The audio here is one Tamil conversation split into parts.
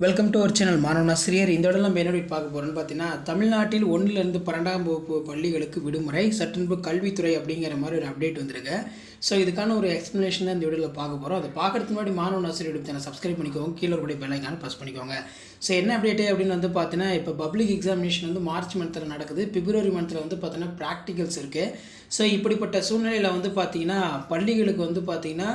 வெல்கம் டு அவர் சேனல் மாணவனாசிரியர் இந்த இடம் நம்ம என்ன பார்க்க போகிறோம்னு பார்த்தீங்கன்னா தமிழ்நாட்டில் ஒன்றிலிருந்து பன்னெண்டாம் வகுப்பு பள்ளிகளுக்கு விடுமுறை சற்றுன்பு கல்வித்துறை அப்படிங்கிற மாதிரி ஒரு அப்டேட் வந்திருக்கு. ஸோ இதுக்கான ஒரு எக்ஸ்ப்ளனேஷன் தான் இந்த வீடியோவில் பார்க்க போகிறோம் அதை பார்க்குறதுக்கு முன்னாடி மாணவன் ஆசிரியர் சேனல் சப்ஸ்கிரைப் பண்ணிக்கோங்க. கீழே கூட பெல்லைக்கான ப்ரெஸ் பண்ணிக்கோங்க. ஸோ என்ன அப்டேட்டு அப்படின்னு வந்து பார்த்தீங்கன்னா இப்போ பப்ளிக் எக்ஸாமினேஷன் வந்து மார்ச் மந்தில் நடக்குது. பிப்ரவரி மந்தில் வந்து பார்த்தீங்கன்னா ப்ராக்டிகல்ஸ் இருக்குது ஸோ இப்படிப்பட்ட சூழ்நிலையில் வந்து பார்த்தீங்கன்னா பள்ளிகளுக்கு வந்து பார்த்தீங்கன்னா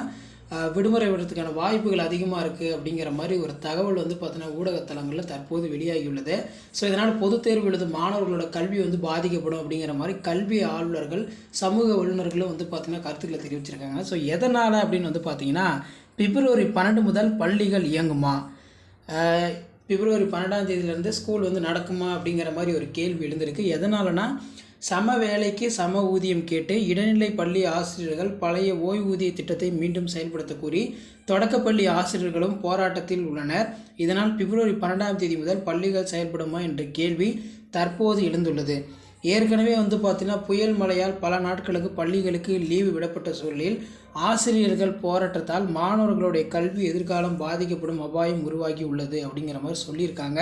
விடுமுறை விடுறதுக்கான வாய்ப்புகள் அதிகமாக இருக்குது அப்படிங்கிற மாதிரி ஒரு தகவல் வந்து பார்த்தோன்னா ஊடகத்தலங்களில் தற்போது வெளியாகியுள்ளது. ஸோ இதனால் பொதுத் தேர்வு எழுதும் மாணவர்களோட கல்வி வந்து பாதிக்கப்படும் அப்படிங்கிற மாதிரி கல்வி ஆளுநர்கள் சமூக வல்லுநர்களும் வந்து பார்த்திங்கன்னா கருத்துக்களை தெரிவிச்சிருக்காங்க. ஸோ எதனால் அப்படின்னு வந்து பார்த்திங்கன்னா பிப்ரவரி பன்னெண்டு முதல் பள்ளிகள் இயங்குமா? பிப்ரவரி பன்னெண்டாம் தேதியிலேருந்து ஸ்கூல் வந்து நடக்குமா அப்படிங்கிற மாதிரி ஒரு கேள்வி எழுந்திருக்கு. எதனாலனா சம வேலைக்கு சம ஊதியம் கேட்டு இடைநிலை பள்ளி ஆசிரியர்கள் பழைய ஓய்வூதிய திட்டத்தை மீண்டும் செயல்படுத்த கூறி தொடக்கப்பள்ளி ஆசிரியர்களும் போராட்டத்தில் உள்ளனர். இதனால் பிப்ரவரி பன்னெண்டாம் தேதி முதல் பள்ளிகள் செயல்படுமா என்ற கேள்வி தற்போது எழுந்துள்ளது. ஏற்கனவே வந்து பார்த்தீங்கன்னா புயல் மழையால் பல நாட்களுக்கு பள்ளிகளுக்கு லீவு விடப்பட்ட சூழலில் ஆசிரியர்கள் போராட்டத்தால் மாணவர்களுடைய கல்வி எதிர்காலம் பாதிக்கப்படும் அபாயம் உருவாகி உள்ளது அப்படிங்கிற மாதிரி சொல்லியிருக்காங்க.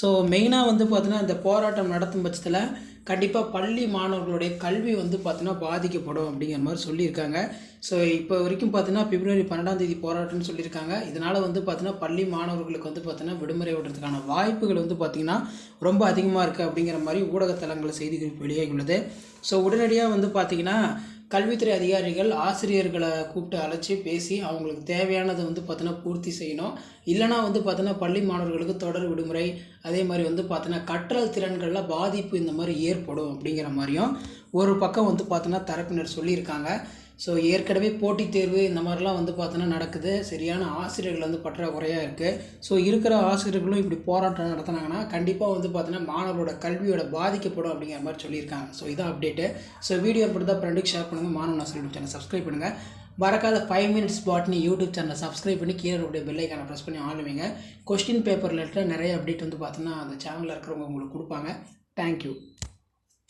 ஸோ மெயினாக வந்து பார்த்தீங்கன்னா இந்த போராட்டம் நடத்தும் பட்சத்தில் கண்டிப்பாக பள்ளி மாணவர்களுடைய கல்வி வந்து பார்த்தீங்கன்னா பாதிக்கப்படும் அப்படிங்கிற மாதிரி சொல்லியிருக்காங்க. ஸோ இப்போ வரைக்கும் பார்த்தீங்கன்னா பிப்ரவரி பன்னெண்டாம் தேதி போராட்டம்னு சொல்லியிருக்காங்க. இதனால் வந்து பார்த்தீங்கன்னா பள்ளி மாணவர்களுக்கு வந்து பார்த்தீங்கன்னா விடுமுறை விடுறதுக்கான வாய்ப்புகள் வந்து பார்த்திங்கன்னா ரொம்ப அதிகமாக இருக்குது அப்படிங்கிற மாதிரி ஊடகத்தலங்களில் செய்திகள் வெளியாகியுள்ளது ஸோ உடனடியாக வந்து பார்த்திங்கன்னா கல்வித்துறை அதிகாரிகள் ஆசிரியர்களை கூப்பிட்டு அழைச்சி பேசி அவங்களுக்கு தேவையானதை வந்து பார்த்தீங்கன்னா பூர்த்தி செய்யணும். இல்லைனா வந்து பார்த்தோன்னா பள்ளி மாணவர்களுக்கு தொடர் விடுமுறை அதே மாதிரி வந்து பார்த்தீங்கன்னா கற்றல் திறன்களில் பாதிப்பு இந்த மாதிரி ஏற்படும் அப்படிங்கிற மாதிரியும் ஒரு பக்கம் வந்து பார்த்தீங்கன்னா தரப்பினர் சொல்லியிருக்காங்க. ஸோ ஏற்கனவே போட்டித் தேர்வு இந்த மாதிரிலாம் வந்து பார்த்தோன்னா நடக்குது. சரியான ஆசிரியர்கள் வந்து பற்றாக்குறையாக இருக்குது ஸோ இருக்கிற ஆசிரியர்களும் இப்படி போராட்டம் நடத்தினாங்கன்னா கண்டிப்பாக வந்து பார்த்தோன்னா மாணவரோட கல்வியோட பாதிக்கப்படும் அப்படிங்கிற மாதிரி சொல்லியிருக்காங்க. ஸோ இதான் அப்டேட்டு ஸோ வீடியோ பிடித்தா ஃப்ரெண்டுக்கு ஷேர் பண்ணுங்கள் மாணவன் ஆசிரியர் சேனல் சப்ஸ்கிரைப் பண்ணுங்கள் மறக்காத ஃபைவ் மினிட்ஸ் பாட்னி யூடியூப் சேனலை சப்ஸ்கிரைப் பண்ணி கீழே உடைய பெல்லைக்கான ப்ரெஸ் பண்ணி ஆளுவீங்க கொஸ்டின் பேப்பர் லெட்டர் நிறைய அப்டேட் வந்து பார்த்தோன்னா அந்த சேனலில் இருக்கிறவங்க உங்களுக்கு கொடுப்பாங்க. தேங்க்யூ